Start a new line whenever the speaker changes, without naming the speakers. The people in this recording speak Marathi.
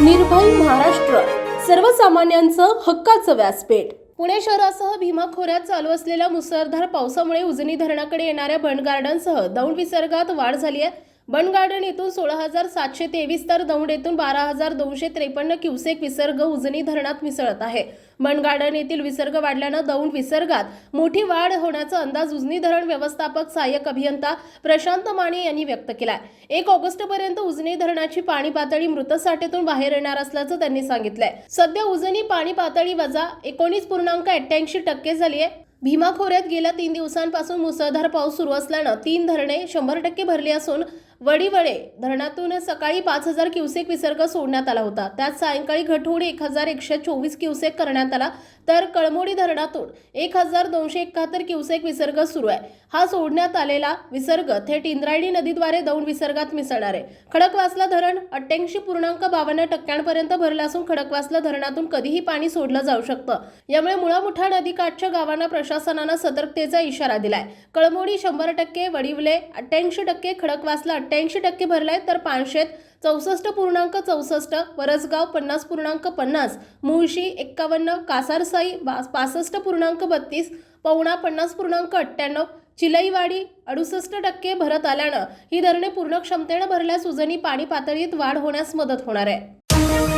निर्भय महाराष्ट्र. सर्वसामान्यांचं हक्काचं व्यासपीठ. पुणे शहरासह भीमा खोऱ्यात चालू असलेल्या मुसळधार पावसामुळे उजनी धरणाकडे येणाऱ्या बंड गार्डनसह दौंड विसर्गात वाढ झाली आहे. बन गार्डन येथून सोळा हजार सातशे तेवीस तर दौंड येथून बारा हजार दोनशे त्रेपन्न क्युसेक विसर्ग उजनी धरणात मिसळत आहे. बन गार्डन येथील विसर्ग वाढल्यानं दौंड विसर्गात मोठी वाढ होण्याचा अंदाज उजनी धरण व्यवस्थापक सहाय्यक अभियंता प्रशांत माने यांनी व्यक्त केलाय. एक ऑगस्टपर्यंत उजनी धरणाची पाणी पातळी मृतसाठ्यातून बाहेर येणार असल्याचं त्यांनी सांगितलंय. सध्या उजनी पाणी पातळी वजा एकोणीस पूर्णांक अठ्ठ्याऐंशी टक्के झाली आहे भीमा खोऱ्यात गेल्या तीन दिवसांपासून मुसळधार पाऊस सुरू असल्यानं तीन धरणे शंभर टक्के भरली असून वडीवडे धरणातून सकाळी पाच हजार क्युसेक विसर्ग सोडण्यात आला होता. त्यात सायंकाळी घट एक हजार एकशे चोवीस क्युसेक करण्यात आला. तर कळमोडी धरणातून एक हजार दोनशे एकाहत्तर क्युसेक विसर्ग सुरू आहे. हा सोडण्यात आलेला विसर्ग थेट इंद्रायणी नदीद्वारे दौंड विसर्गात मिसळणार आहे. खडकवासला धरण अठ्ठ्याऐंशी पूर्णांक बावन्न टक्क्यांपर्यंत भरलं असून खडकवासला धरणातून कधीही पाणी सोडलं जाऊ शकतं. यामुळे मुळामुठा नदीकाठच्या गावांना प्रश्न प्रशासनानं सतर्कतेचा इशारा दिलाय. कळमोडी शंभर टक्के वडिवले अठ्ठ्याऐंशी टक्के खडकवासला अठ्ठ्याऐंशी टक्के भरलाय तर पानशेत चौसष्ट पूर्णांक चौसष्ट वरसगाव पन्नास पूर्णांक पन्नास मुळशी एक्कावन्न कासारसाई बा- पासष्ट पूर्णांक बत्तीस पवणा पन्नास पूर्णांक अठ्ठ्याण्णव चिलईवाडी अडुसष्ट टक्के भरत आल्यानं ही धरणे पूर्ण क्षमतेनं भरल्यास उजनी पाणी पातळीत वाढ होण्यास मदत होणार आहे.